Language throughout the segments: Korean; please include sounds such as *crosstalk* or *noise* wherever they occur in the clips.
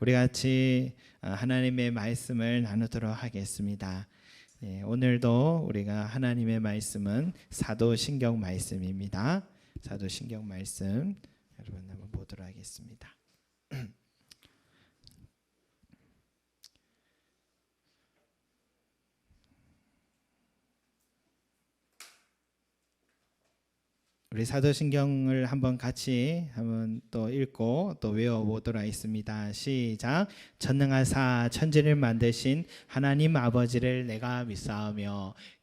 우리 같이 어, 하나님의 말씀을 나누도록 하겠습니다. 예, 오늘도 우리가 하나님의 말씀은 사도신경 말씀입니다. 사도신경 말씀 여러분 한번 보도록 하겠습니다. *clears throat* 우리 사도신경을 한번 같이 한번 또 읽고 또 외워보도록 하겠습니다. 시작. 전능하사 천지를 만드신 하나님 아버지를 내가 믿사오며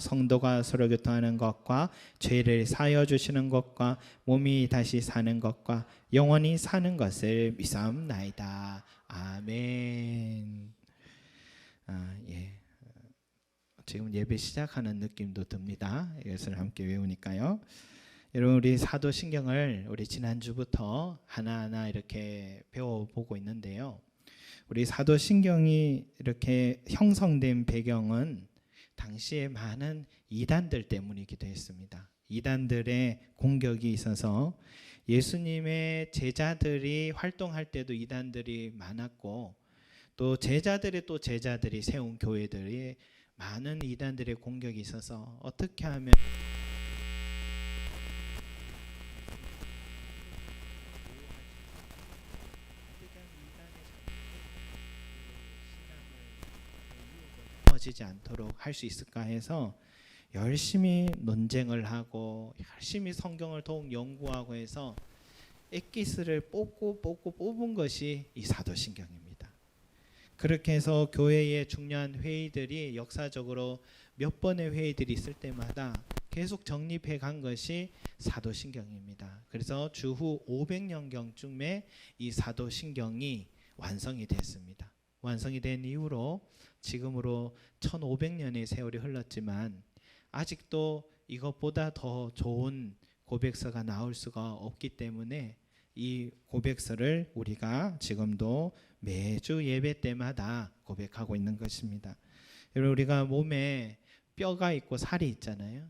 성도가 서로 교통하는 것과 죄를 사여 주시는 것과 몸이 다시 사는 것과 영원히 사는 것을 믿사옵나이다 아멘 아, 예. 지금 예배 시작하는 느낌도 듭니다. 이것을 함께 외우니까요. 여러분 우리 사도신경을 우리 지난주부터 하나하나 이렇게 배워보고 있는데요. 우리 사도신경이 이렇게 형성된 배경은 당시에 많은 이단들 때문이기도 했습니다. 이단들의 공격이 있어서 예수님의 제자들이 활동할 때도 이단들이 많았고 또 제자들의 또 제자들이 세운 교회들이 많은 이단들의 공격이 있어서 어떻게 하면 넘어지지 않도록 할 수 있을까 해서 열심히 논쟁을 하고 열심히 성경을 더욱 연구하고 해서 엑기스를 뽑고 뽑고 뽑은 것이 이 사도신경입니다. 그렇게 해서 교회의 중요한 회의들이 역사적으로 몇 번의 회의들이 있을 때마다 계속 정립해 간 것이 사도신경입니다. 그래서 주후 500년경쯤에 이 사도신경이 완성이 됐습니다. 완성이 된 이후로 지금으로 1500년의 세월이 흘렀지만 아직도 이것보다 더 좋은 고백서가 나올 수가 없기 때문에 이 고백서를 우리가 지금도 매주 예배 때마다 고백하고 있는 것입니다. 여러분 우리가 몸에 뼈가 있고 살이 있잖아요.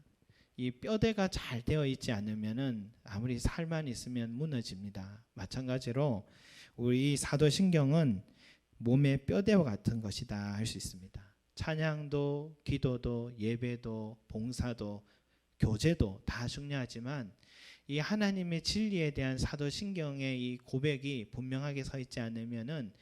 이 뼈대가 잘 되어 있지 않으면은 아무리 살만 있으면 무너집니다. 마찬가지로 우리 사도신경은 몸의 뼈대와 같은 것이다 할 수 있습니다. 찬양도, 기도도, 예배도, 봉사도, 교제도 다 중요하지만 이 하나님의 진리에 대한 사도신경의 이 고백이 분명하게 서 있지 않으면은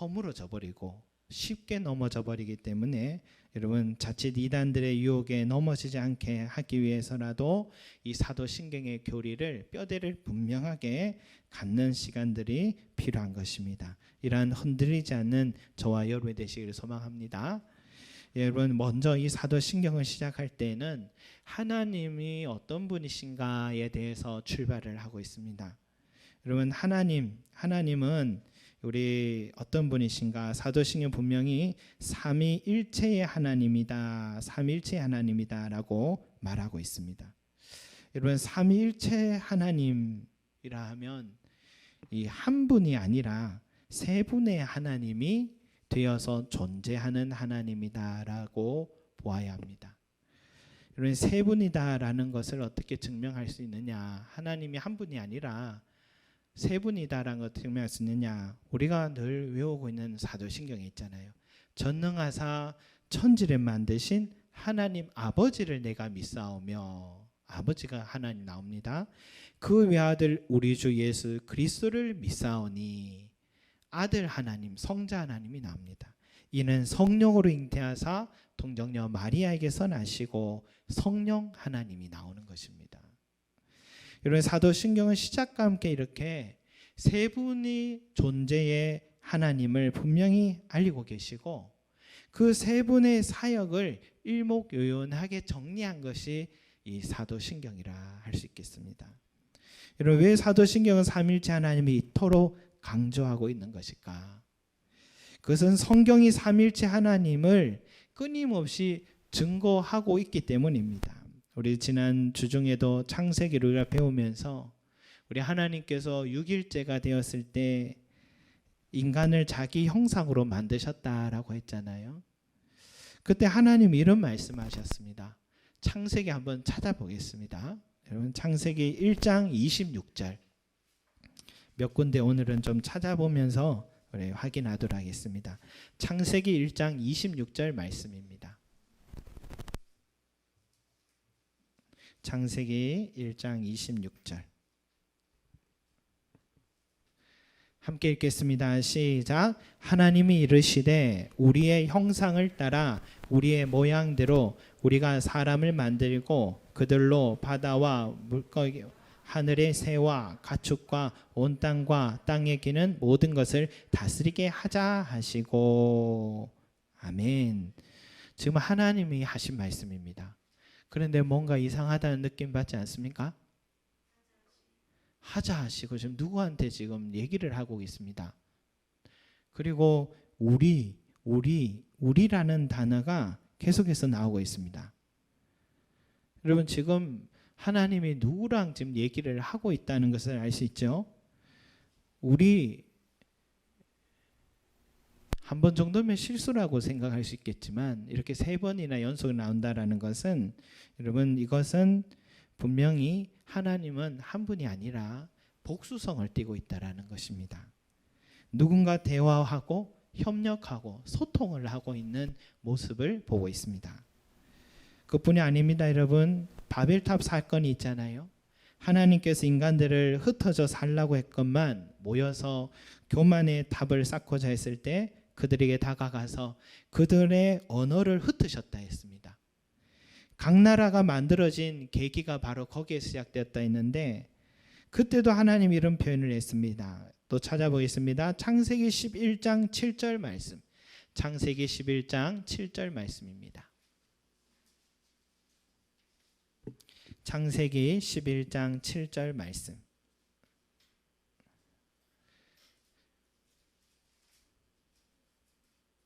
허물어져 버리고 쉽게 넘어져 버리기 때문에 여러분 자칫 이단들의 유혹에 넘어지지 않게 하기 위해서라도 이 사도신경의 교리를 뼈대를 분명하게 갖는 시간들이 필요한 것입니다. 이러한 흔들리지 않는 저와 여러분이 되시기를 소망합니다. 여러분 먼저 이 사도신경을 시작할 때는 하나님이 어떤 분이신가에 대해서 출발을 하고 있습니다. 여러분 하나님 하나님은 우리 어떤 분이신가 사도신경 분명히 삼위일체의 하나님이다 삼위일체의 하나님이다라고 말하고 있습니다. 여러분 삼위일체 하나님이라 하면 이 한 분이 아니라 세 분의 하나님이 되어서 존재하는 하나님이다라고 보아야 합니다. 여러분 세 분이다라는 것을 어떻게 증명할 수 있느냐? 하나님이 한 분이 아니라 세 분이다라는 것을 증명할 수 있느냐? 우리가 늘 외우고 있는 사도신경에 있잖아요. 전능하사 천지를 만드신 하나님 아버지를 내가 믿사오며 아버지가 하나님 나옵니다. 그 외아들 우리 주 예수 그리스도를 믿사오니 아들 하나님 성자 하나님이 나옵니다. 이는 성령으로 잉태하사 동정녀 마리아에게서 나시고 성령 하나님이 나오는 것입니다. 여러분 사도신경은 시작과 함께 이렇게 세 분이 존재의 하나님을 분명히 알리고 계시고 그 세 분의 사역을 일목요연하게 정리한 것이 이 사도신경이라 할 수 있겠습니다. 여러분 왜 사도신경은 삼일체 하나님이 이토록 강조하고 있는 것일까? 그것은 성경이 삼일체 하나님을 끊임없이 증거하고 있기 때문입니다. 우리 지난 주중에도 창세기를 우리가 배우면서 우리 하나님께서 6일째가 되었을 때 인간을 자기 형상으로 만드셨다라고 했잖아요. 그때 하나님 이런 말씀하셨습니다. 창세기 한번 찾아보겠습니다. 여러분 창세기 1장 26절 몇 군데 오늘은 좀 찾아보면서 우리 확인하도록 하겠습니다. 창세기 1장 26절 말씀입니다. 창세기 1장 26절 함께 읽겠습니다. 시작. 하나님이 이르시되 우리의 형상을 따라 우리의 모양대로 우리가 사람을 만들고 그들로 바다와 물고기 하늘의 새와 가축과 온 땅과 땅에 기는 모든 것을 다스리게 하자 하시고 아멘. 지금 하나님이 하신 말씀입니다. 그런데 뭔가 이상하다는 느낌 받지 않습니까? 하자 하시고 지금 누구한테 지금 얘기를 하고 있습니다. 그리고 우리, 우리, 우리라는 단어가 계속해서 나오고 있습니다. 여러분 지금 하나님이 누구랑 지금 얘기를 하고 있다는 것을 알 수 있죠. 우리 한 번 정도면 실수라고 생각할 수 있겠지만 이렇게 세 번이나 연속으로 나온다라는 것은 여러분 이것은 분명히 하나님은 한 분이 아니라 복수성을 띠고 있다라는 것입니다. 누군가 대화하고 협력하고 소통을 하고 있는 모습을 보고 있습니다. 그뿐이 아닙니다, 여러분. 바벨탑 사건이 있잖아요. 하나님께서 인간들을 흩어져 살라고 했건만 모여서 교만의 탑을 쌓고자 했을 때 그들에게 다가가서 그들의 언어를 흩으셨다 했습니다. 각 나라가 만들어진 계기가 바로 거기에 시작되었다 했는데 그때도 하나님 이런 표현을 했습니다. 또 찾아보겠습니다. 창세기 11장 7절 말씀. 창세기 11장 7절 말씀입니다. 창세기 11장 7절 말씀.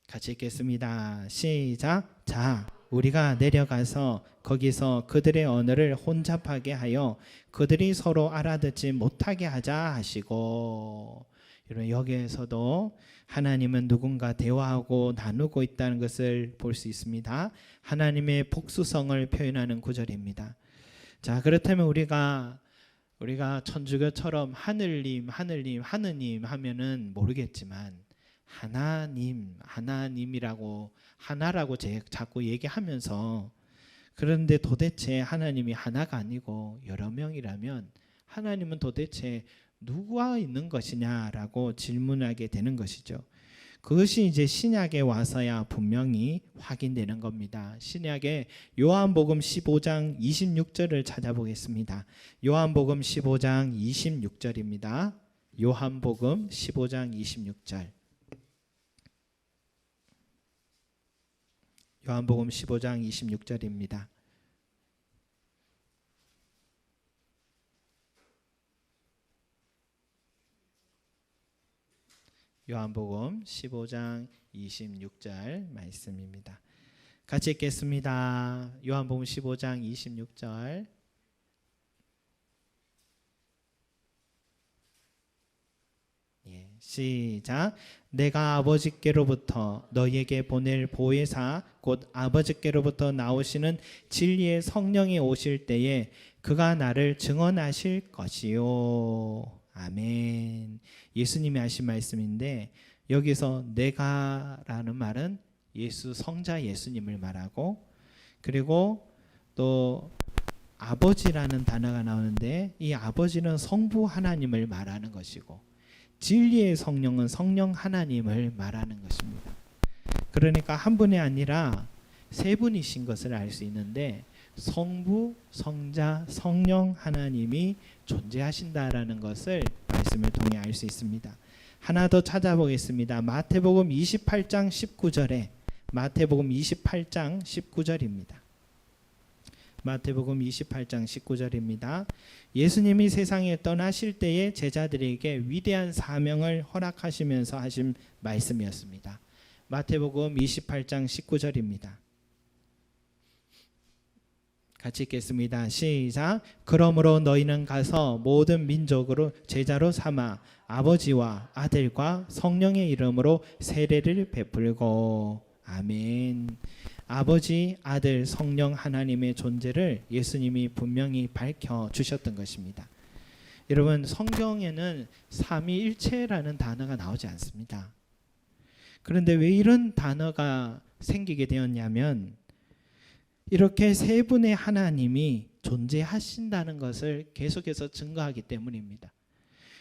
같이 읽겠습니다. 시작. 자, 우리가 내려가서 거기서 그들의 언어를 혼잡하게 하여 그들이 서로 알아듣지 못하게 하자 하시고 여러분 여기에서도 하나님은 누군가 대화하고 나누고 있다는 것을 볼 수 있습니다. 하나님의 복수성을 표현하는 구절입니다. 자, 그렇다면 우리가 우리가 천주교처럼 하늘님, 하늘님, 하느님 하면은 모르겠지만 하나님, 하나님이라고 하나라고 제, 자꾸 얘기하면서 그런데 도대체 하나님이 하나가 아니고 여러 명이라면 하나님은 도대체 누구와 있는 것이냐라고 질문하게 되는 것이죠. 그것이 이제 신약에 와서야 분명히 확인되는 겁니다. 신약의 요한복음 15장 26절을 찾아보겠습니다. 요한복음 15장 26절입니다. 요한복음 15장 26절. 요한복음 15장 26절입니다. 요한복음 15장 26절 말씀입니다. 같이 읽겠습니다. 요한복음 15장 26절 예, 시작. 내가 아버지께로부터 너희에게 보낼 보혜사 곧 아버지께로부터 나오시는 진리의 성령이 오실 때에 그가 나를 증언하실 것이요. 아멘. 예수님이 하신 말씀인데 여기서 내가라는 말은 예수 성자 예수님을 말하고 그리고 또 아버지라는 단어가 나오는데 이 아버지는 성부 하나님을 말하는 것이고 진리의 성령은 성령 하나님을 말하는 것입니다. 그러니까 한 분이 아니라 세 분이신 것을 알 수 있는데 성부, 성자, 성령 하나님이 존재하신다라는 것을 말씀을 통해 알 수 있습니다. 하나 더 찾아보겠습니다. 마태복음 28장 19절에 마태복음 28장 19절입니다. 마태복음 28장 19절입니다. 예수님이 세상에 떠나실 때에 제자들에게 위대한 사명을 허락하시면서 하신 말씀이었습니다. 마태복음 28장 19절입니다. 같이 읽겠습니다. 시작. 그러므로 너희는 가서 모든 민족으로 제자로 삼아 아버지와 아들과 성령의 이름으로 세례를 베풀고 아멘. 아버지, 아들, 성령 하나님의 존재를 예수님이 분명히 밝혀 주셨던 것입니다. 여러분 성경에는 삼위일체라는 단어가 나오지 않습니다. 그런데 왜 이런 단어가 생기게 되었냐면 이렇게 세 분의 하나님이 존재하신다는 것을 계속해서 증거하기 때문입니다.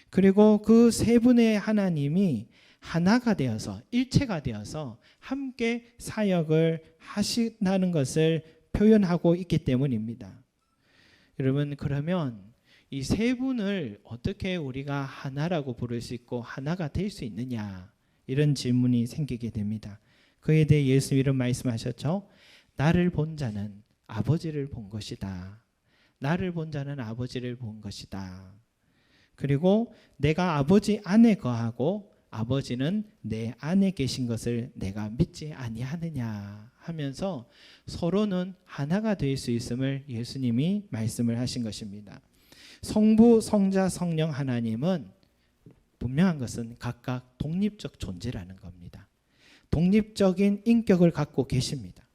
그리고 그 세 분의 하나님이 하나가 되어서 일체가 되어서 함께 사역을 하신다는 것을 표현하고 있기 때문입니다. 여러분 그러면 이 세 분을 어떻게 우리가 하나라고 부를 수 있고 하나가 될 수 있느냐 이런 질문이 생기게 됩니다. 그에 대해 예수 이런 말씀하셨죠. 나를 본 자는 아버지를 본 것이다. 나를 본 자는 아버지를 본 것이다. 그리고 내가 아버지 안에 거하고 아버지는 내 안에 계신 것을 내가 믿지 아니하느냐 하면서 서로는 하나가 될 수 있음을 예수님이 말씀을 하신 것입니다. 성부, 성자, 성령 하나님은 분명한 것은 각각 독립적 존재라는 겁니다. 독립적인 인격을 갖고 계십니다.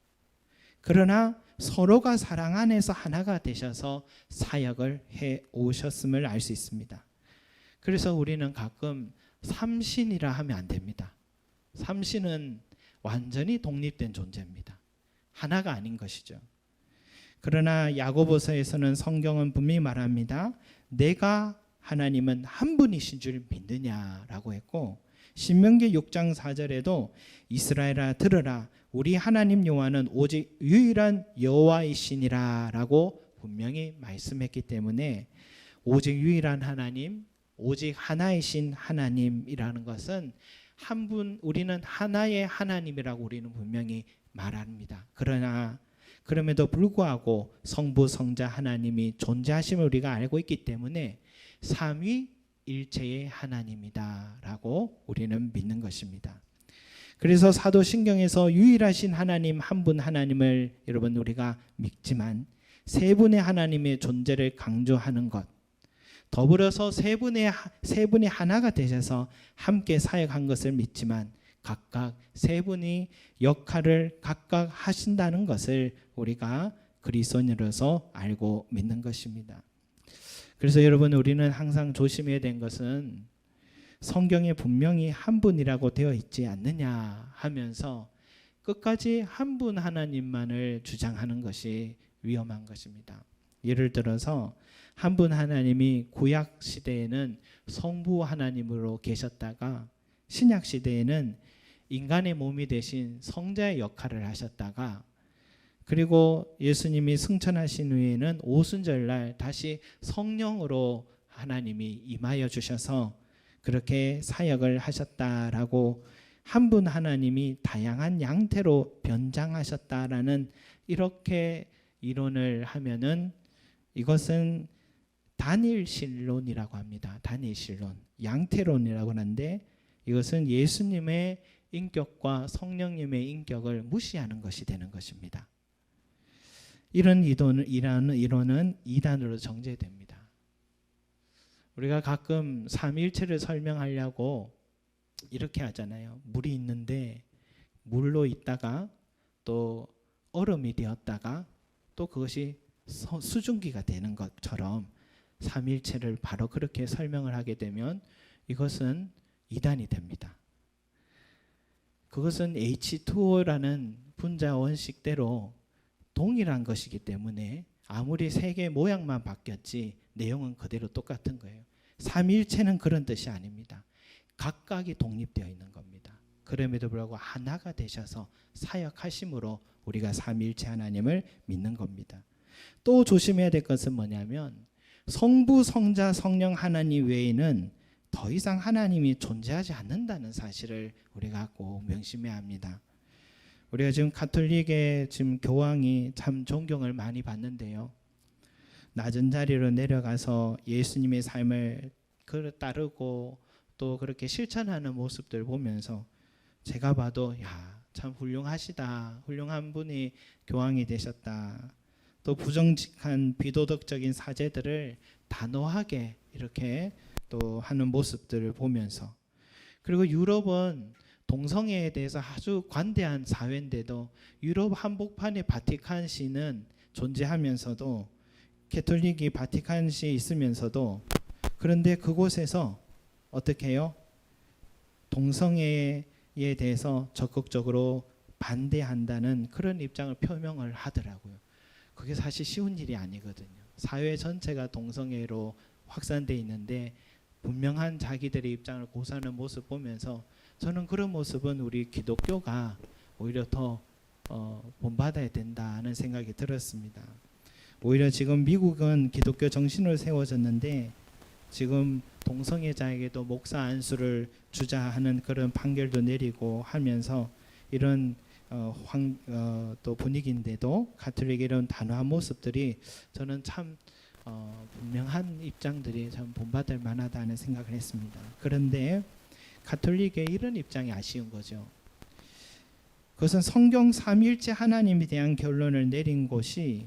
그러나 서로가 사랑 안에서 하나가 되셔서 사역을 해 오셨음을 알 수 있습니다. 그래서 우리는 가끔 삼신이라 하면 안 됩니다. 삼신은 완전히 독립된 존재입니다. 하나가 아닌 것이죠. 그러나 야고보서에서는 성경은 분명히 말합니다. 내가 하나님은 한 분이신 줄 믿느냐라고 했고 신명기 6장 4절에도 이스라엘아 들으라 우리 하나님 여호와는 오직 유일한 여호와이시니라라고 분명히 말씀했기 때문에 오직 유일한 하나님 오직 하나이신 하나님이라는 것은 한 분 우리는 하나의 하나님이라고 우리는 분명히 말합니다. 그러나 그럼에도 불구하고 성부 성자 하나님이 존재하심을 우리가 알고 있기 때문에 삼위 일체의 하나님이다라고 우리는 믿는 것입니다. 그래서 사도신경에서 유일하신 하나님 한 분 하나님을 여러분 우리가 믿지만 세 분의 하나님의 존재를 강조하는 것 더불어서 세 분의 세 분이 하나가 되셔서 함께 사역한 것을 믿지만 각각 세 분이 역할을 각각 하신다는 것을 우리가 그리스도인으로서 알고 믿는 것입니다. 그래서 여러분 우리는 항상 조심해야 된 것은 성경에 분명히 한 분이라고 되어 있지 않느냐 하면서 끝까지 한 분 하나님만을 주장하는 것이 위험한 것입니다. 예를 들어서 한 분 하나님이 구약 시대에는 성부 하나님으로 계셨다가 신약 시대에는 인간의 몸이 대신 성자의 역할을 하셨다가 그리고 예수님이 승천하신 후에는 오순절날 다시 성령으로 하나님이 임하여 주셔서 그렇게 사역을 하셨다라고 한 분 하나님이 다양한 양태로 변장하셨다라는 이렇게 이론을 하면은 이것은 단일신론이라고 합니다. 단일신론, 양태론이라고 하는데 이것은 예수님의 인격과 성령님의 인격을 무시하는 것이 되는 것입니다. 이런 이론은 이라는 이론은 이단으로 정제됩니다. 우리가 가끔 삼일체를 설명하려고 이렇게 하잖아요. 물이 있는데 물로 있다가 또 얼음이 되었다가 또 그것이 수증기가 되는 것처럼 삼일체를 바로 그렇게 설명을 하게 되면 이것은 이단이 됩니다. 그것은 H2O라는 분자 원식대로 동일한 것이기 때문에 아무리 색의 모양만 바뀌었지 내용은 그대로 똑같은 거예요. 삼일체는 그런 뜻이 아닙니다. 각각이 독립되어 있는 겁니다. 그럼에도 불구하고 하나가 되셔서 사역하심으로 우리가 삼일체 하나님을 믿는 겁니다. 또 조심해야 될 것은 뭐냐면 성부, 성자, 성령 하나님 외에는 더 이상 하나님이 존재하지 않는다는 사실을 우리가 꼭 명심해야 합니다. 우리가 지금 가톨릭의 지금 교황이 참 존경을 많이 받는데요. 낮은 자리로 내려가서 예수님의 삶을 따르고 또 그렇게 실천하는 모습들 보면서 제가 봐도 야 참 훌륭하시다 훌륭한 분이 교황이 되셨다 또 부정직한 비도덕적인 사제들을 단호하게 이렇게 또 하는 모습들을 보면서 그리고 유럽은 동성애에 대해서 아주 관대한 사회인데도 유럽 한복판에 바티칸 시는 존재하면서도 캐톨릭이 바티칸 시에 있으면서도 그런데 그곳에서 어떻게 해요? 동성애에 대해서 적극적으로 반대한다는 그런 입장을 표명을 하더라고요. 그게 사실 쉬운 일이 아니거든요. 사회 전체가 동성애로 확산돼 있는데 분명한 자기들의 입장을 고수하는 모습 보면서 저는 그런 모습은 우리 기독교가 오히려 더 어, 본받아야 된다는 생각이 들었습니다. 오히려 지금 미국은 기독교 정신으로 세워졌는데 지금 동성애자에게도 목사 안수를 주자 하는 그런 판결도 내리고 하면서 이런 어, 황, 어, 또 분위기인데도 가톨릭의 이런 단호한 모습들이 저는 참 어, 분명한 입장들이 참 본받을 만하다는 생각을 했습니다. 그런데 가톨릭의 이런 입장이 아쉬운 거죠. 그것은 성경 삼일째 하나님에 대한 결론을 내린 곳이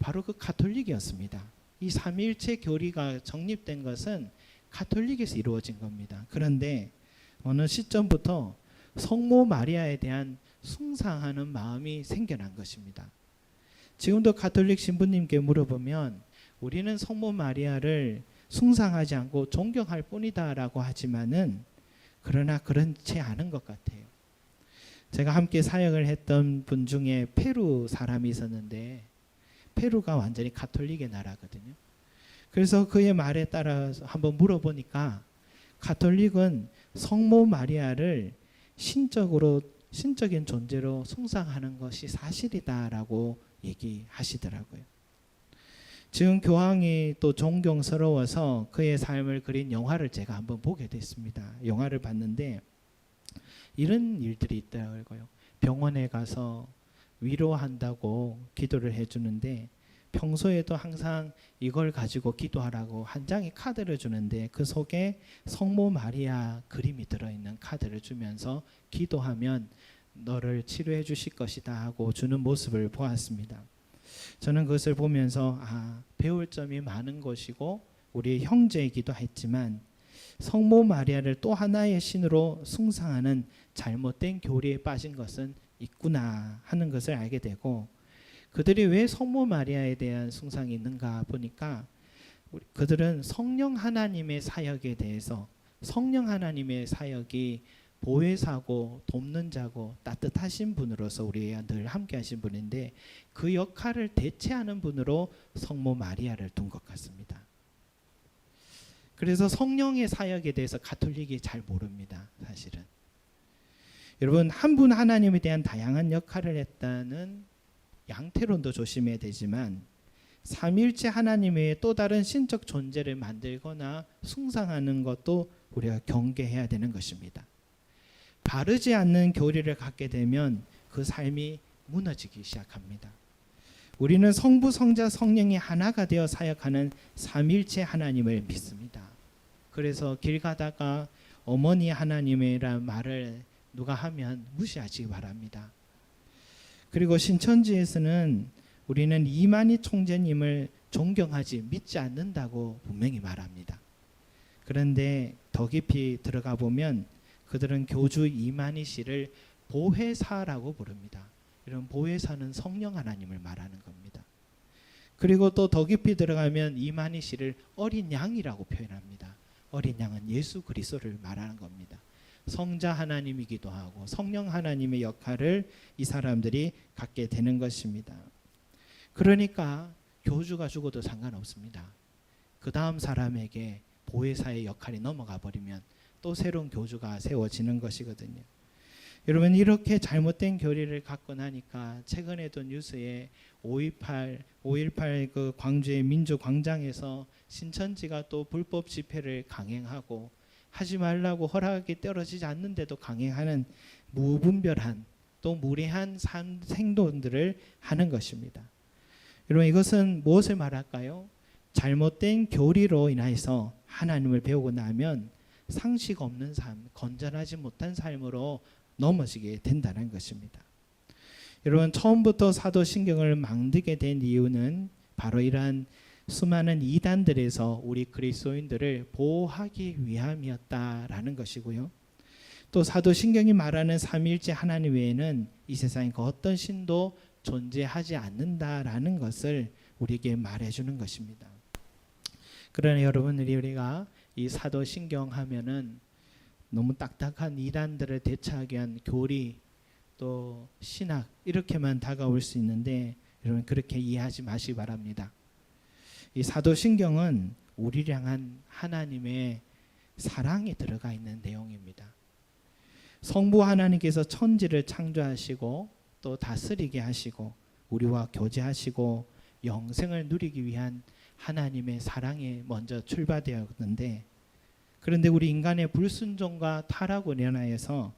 바로 그 가톨릭이었습니다. 이 삼일체 교리가 정립된 것은 가톨릭에서 이루어진 겁니다. 그런데 어느 시점부터 성모 마리아에 대한 숭상하는 마음이 생겨난 것입니다. 지금도 가톨릭 신부님께 물어보면 우리는 성모 마리아를 숭상하지 않고 존경할 뿐이다라고 하지만은 그러나 그렇지 않은 것 같아요. 제가 함께 사역을 했던 분 중에 페루 사람이 있었는데 페루가 완전히 가톨릭의 나라거든요. 그래서 그의 말에 따라서 한번 물어보니까 가톨릭은 성모 마리아를 신적으로 신적인 존재로 숭상하는 것이 사실이다라고 얘기하시더라고요. 지금 교황이 또 존경스러워서 그의 삶을 그린 영화를 제가 한번 보게 됐습니다. 영화를 봤는데 이런 일들이 있더라고요. 병원에 가서 위로한다고 기도를 해주는데 평소에도 항상 이걸 가지고 기도하라고 한 장의 카드를 주는데 그 속에 성모 마리아 그림이 들어있는 카드를 주면서 기도하면 너를 치료해 주실 것이다 하고 주는 모습을 보았습니다. 저는 그것을 보면서 아 배울 점이 많은 것이고 우리의 형제이기도 했지만 성모 마리아를 또 하나의 신으로 숭상하는 잘못된 교리에 빠진 것은 있구나 하는 것을 알게 되고 그들이 왜 성모 마리아에 대한 숭상이 있는가 보니까 그들은 성령 하나님의 사역에 대해서 성령 하나님의 사역이 보혜사고 돕는 자고 따뜻하신 분으로서 우리와 늘 함께 하신 분인데 그 역할을 대체하는 분으로 성모 마리아를 둔 것 같습니다. 그래서 성령의 사역에 대해서 가톨릭이 잘 모릅니다. 사실은 여러분 한 분 하나님에 대한 다양한 역할을 했다는 양태론도 조심해야 되지만 삼일체 하나님의 또 다른 신적 존재를 만들거나 숭상하는 것도 우리가 경계해야 되는 것입니다. 바르지 않는 교리를 갖게 되면 그 삶이 무너지기 시작합니다. 우리는 성부, 성자, 성령이 하나가 되어 사역하는 삼일체 하나님을 믿습니다. 그래서 길 가다가 어머니 하나님이란 말을 누가 하면 무시하시기 바랍니다. 그리고 신천지에서는 우리는 이만희 총재님을 존경하지 믿지 않는다고 분명히 말합니다. 그런데 더 깊이 들어가 보면 그들은 교주 이만희 씨를 보혜사라고 부릅니다. 이런 보혜사는 성령 하나님을 말하는 겁니다. 그리고 또 더 깊이 들어가면 이만희 씨를 어린 양이라고 표현합니다. 어린 양은 예수 그리스도를 말하는 겁니다. 성자 하나님이기도 하고 성령 하나님의 역할을 이 사람들이 갖게 되는 것입니다. 그러니까 교주가 죽어도 상관없습니다. 그 다음 사람에게 보혜사의 역할이 넘어가 버리면 또 새로운 교주가 세워지는 것이거든요. 여러분 이렇게 잘못된 교리를 갖고 나니까 최근에도 뉴스에 5.18 5.18 그 광주의 민주 광장에서 신천지가 또 불법 집회를 강행하고 하지 말라고 허락이 떨어지지 않는데도 강행하는 무분별한 또 무례한 산 행동들을 하는 것입니다. 여러분 이것은 무엇을 말할까요? 잘못된 교리로 인해서 하나님을 배우고 나면 상식 없는 삶, 건전하지 못한 삶으로 넘어지게 된다는 것입니다. 여러분 처음부터 사도신경을 만들게 된 이유는 바로 이러한 수많은 이단들에서 우리 그리스도인들을 보호하기 위함이었다라는 것이고요. 또 사도신경이 말하는 삼위일체 하나님 외에는 이 세상에 그 어떤 신도 존재하지 않는다라는 것을 우리에게 말해주는 것입니다. 그러나 여러분들이 우리가 이 사도신경 하면은 너무 딱딱한 이단들을 대처하기 위한 교리 또 신학 이렇게만 다가올 수 있는데 여러분 그렇게 이해하지 마시기 바랍니다. 이 사도신경은 우리를 향한 하나님의 사랑이 들어가 있는 내용입니다. 성부 하나님께서 천지를 창조하시고 또 다스리게 하시고 우리와 교제하시고 영생을 누리기 위한 하나님의 사랑에 먼저 출발되었는데 그런데 우리 인간의 불순종과 타락으로 인하여서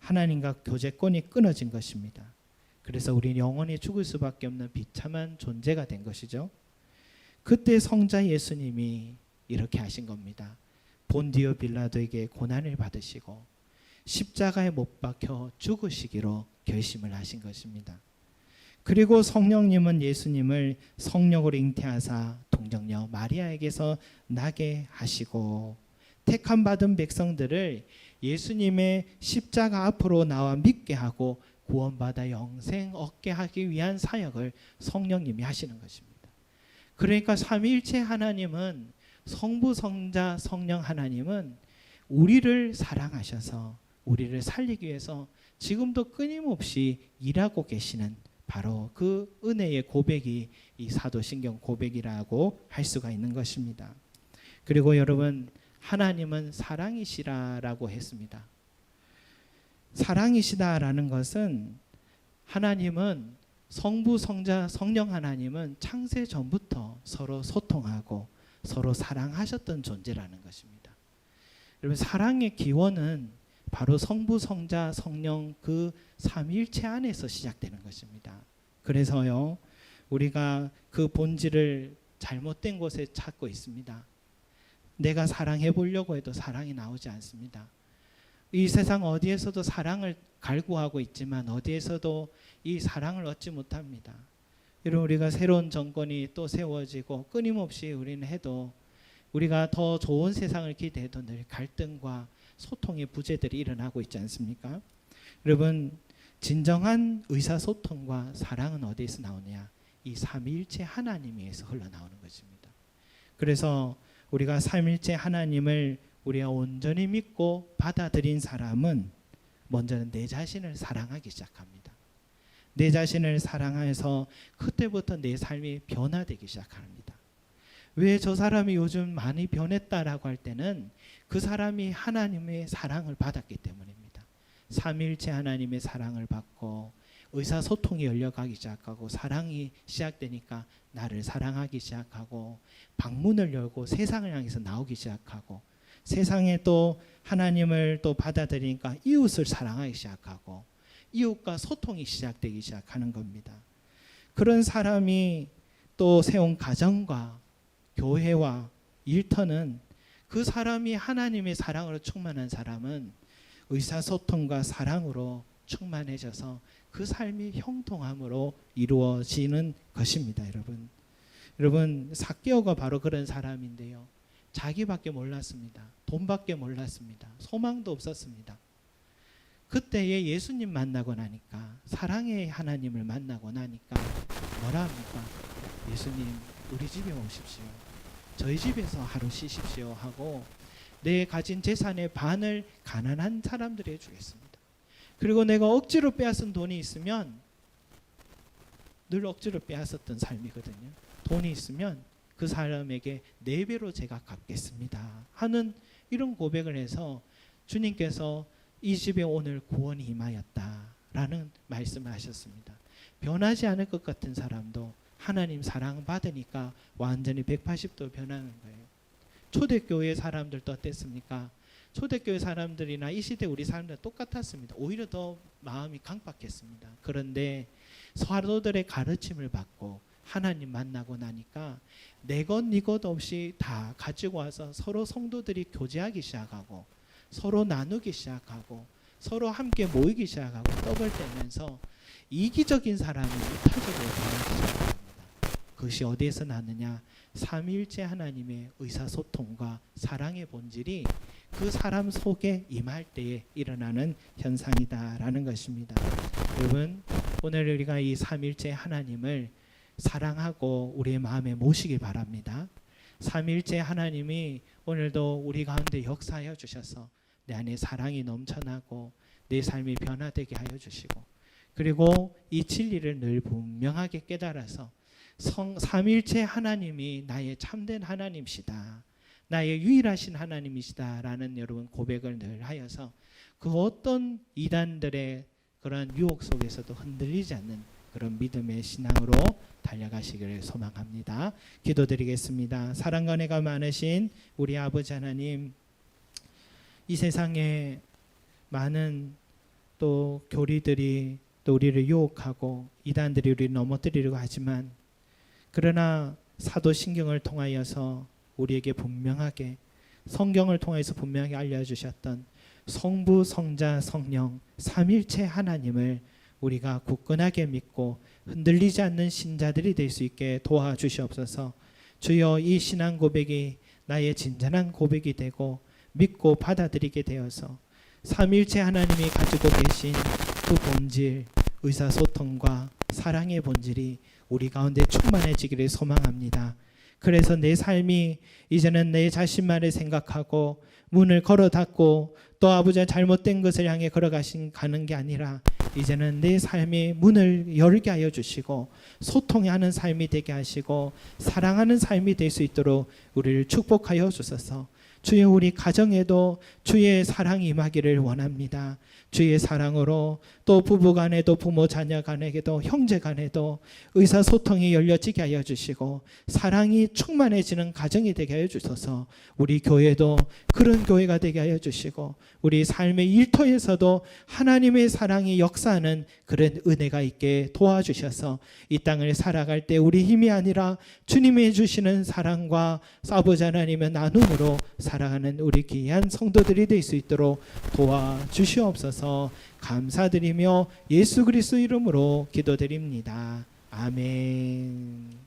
하나님과 교제권이 끊어진 것입니다. 그래서 우리 영원히 죽을 수밖에 없는 비참한 존재가 된 것이죠. 그때 성자 예수님이 이렇게 하신 겁니다. 본디오 빌라도에게 고난을 받으시고 십자가에 못 박혀 죽으시기로 결심을 하신 것입니다. 그리고 성령님은 예수님을 성령으로 잉태하사 동정녀 마리아에게서 나게 하시고 택함 받은 백성들을 예수님의 십자가 앞으로 나와 믿게 하고 구원받아 영생 얻게 하기 위한 사역을 성령님이 하시는 것입니다. 그러니까 삼위일체 하나님은 성부 성자 성령 하나님은 우리를 사랑하셔서 우리를 살리기 위해서 지금도 끊임없이 일하고 계시는 바로 그 은혜의 고백이 이 사도신경 고백이라고 할 수가 있는 것입니다. 그리고 여러분 하나님은 사랑이시라라고 했습니다. 사랑이시다라는 것은 하나님은 성부 성자 성령 하나님은 창세 전부터 서로 소통하고 서로 사랑하셨던 존재라는 것입니다. 여러분 사랑의 기원은 바로 성부 성자 성령 그 삼위일체 안에서 시작되는 것입니다. 그래서요 우리가 그 본질을 잘못된 곳에 찾고 있습니다. 내가 사랑해 보려고 해도 사랑이 나오지 않습니다. 이 세상 어디에서도 사랑을 갈구하고 있지만 어디에서도 이 사랑을 얻지 못합니다. 여러분 우리가 새로운 정권이 또 세워지고 끊임없이 우리는 해도 우리가 더 좋은 세상을 기대해도 늘 갈등과 소통의 부재들이 일어나고 있지 않습니까? 여러분 진정한 의사소통과 사랑은 어디에서 나오냐? 이 삼위일체 하나님에서 흘러나오는 것입니다. 그래서 우리가 삼일째 하나님을 우리가 온전히 믿고 받아들인 사람은 먼저는 내 자신을 사랑하기 시작합니다. 내 자신을 사랑해서 그때부터 내 삶이 변화되기 시작합니다. 왜 저 사람이 요즘 많이 변했다라고 할 때는 그 사람이 하나님의 사랑을 받았기 때문입니다. 삼일체 하나님의 사랑을 받고 의사소통이 열려가기 시작하고 사랑이 시작되니까 나를 사랑하기 시작하고 방문을 열고 세상을 향해서 나오기 시작하고 세상에 또 하나님을 또 받아들이니까 이웃을 사랑하기 시작하고 이웃과 소통이 시작되기 시작하는 겁니다. 그런 사람이 또 세운 가정과 교회와 일터는 그 사람이 하나님의 사랑으로 충만한 사람은 의사소통과 사랑으로 충만해져서 그 삶이 형통함으로 이루어지는 것입니다, 여러분. 여러분 사개오가 바로 그런 사람인데요. 자기밖에 몰랐습니다. 돈밖에 몰랐습니다. 소망도 없었습니다. 그때에 예수님 만나고 나니까 사랑의 하나님을 만나고 나니까 뭐라 합니까? 예수님 우리 집에 오십시오. 저희 집에서 하루 쉬십시오 하고 내 가진 재산의 반을 가난한 사람들이 해주겠습니다. 그리고 내가 억지로 빼앗은 돈이 있으면 늘 억지로 빼앗았던 삶이거든요. 돈이 있으면 그 사람에게 네 배로 제가 갚겠습니다. 하는 이런 고백을 해서 주님께서 이 집에 오늘 구원이 임하였다라는 말씀을 하셨습니다. 변하지 않을 것 같은 사람도 하나님 사랑 받으니까 완전히 180도 변하는 거예요. 초대교회 사람들도 어땠습니까? 초대교회 사람들이나 이 시대 우리 사람들 똑같았습니다. 오히려 더 마음이 강박했습니다. 그런데 사도들의 가르침을 받고 하나님 만나고 나니까 내 것, 네것 없이 다 가지고 와서 서로 성도들이 교제하기 시작하고 서로 나누기 시작하고 서로 함께 모이기 시작하고 떡을 떼면서 이기적인 사람이 이타적으로 변하기 시작합니다. 그것이 어디에서 나느냐? 삼위일체 하나님의 의사소통과 사랑의 본질이 그 사람 속에 임할 때에 일어나는 현상이다라는 것입니다. 여러분 오늘 우리가 이 삼일체 하나님을 사랑하고 우리의 마음에 모시기 바랍니다. 삼일체 하나님이 오늘도 우리 가운데 역사하여 주셔서 내 안에 사랑이 넘쳐나고 내 삶이 변화되게 하여 주시고 그리고 이 진리를 늘 분명하게 깨달아서 성 삼일체 하나님이 나의 참된 하나님이시다. 나의 유일하신 하나님이시다라는 여러분 고백을 늘 하여서 그 어떤 이단들의 그런 유혹 속에서도 흔들리지 않는 그런 믿음의 신앙으로 달려가시기를 소망합니다. 기도드리겠습니다. 사랑과 은혜가 많으신 우리 아버지 하나님 이 세상에 많은 또 교리들이 또 우리를 유혹하고 이단들이 우리를 넘어뜨리려고 하지만 그러나 사도신경을 통하여서 우리에게 분명하게 성경을 통해서 분명하게 알려주셨던 성부, 성자, 성령 삼일체 하나님을 우리가 굳건하게 믿고 흔들리지 않는 신자들이 될 수 있게 도와주시옵소서. 주여 이 신앙 고백이 나의 진정한 고백이 되고 믿고 받아들이게 되어서 삼일체 하나님이 가지고 계신 그 본질, 의사소통과 사랑의 본질이 우리 가운데 충만해지기를 소망합니다. 그래서 내 삶이 이제는 내 자신만을 생각하고 문을 걸어 닫고 또 아버지의 잘못된 것을 향해 걸어가신 가는 게 아니라 이제는 내 삶의 문을 열게 하여 주시고 소통하는 삶이 되게 하시고 사랑하는 삶이 될 수 있도록 우리를 축복하여 주소서. 주의 우리 가정에도 주의 사랑이 임하기를 원합니다. 주의 사랑으로 또 부부 간에도 부모 자녀 간에게도 형제 간에도 의사소통이 열려지게 하여 주시고 사랑이 충만해지는 가정이 되게 하여 주셔서 우리 교회도 그런 교회가 되게 하여 주시고 우리 삶의 일터에서도 하나님의 사랑이 역사하는 그런 은혜가 있게 도와주셔서 이 땅을 살아갈 때 우리 힘이 아니라 주님이 주시는 사랑과 아버지 하나님의 나눔으로 살아가는 우리 귀한 성도들이 될 수 있도록 도와주시옵소서 감사드리며 예수 그리스도 이름으로 기도드립니다. 아멘.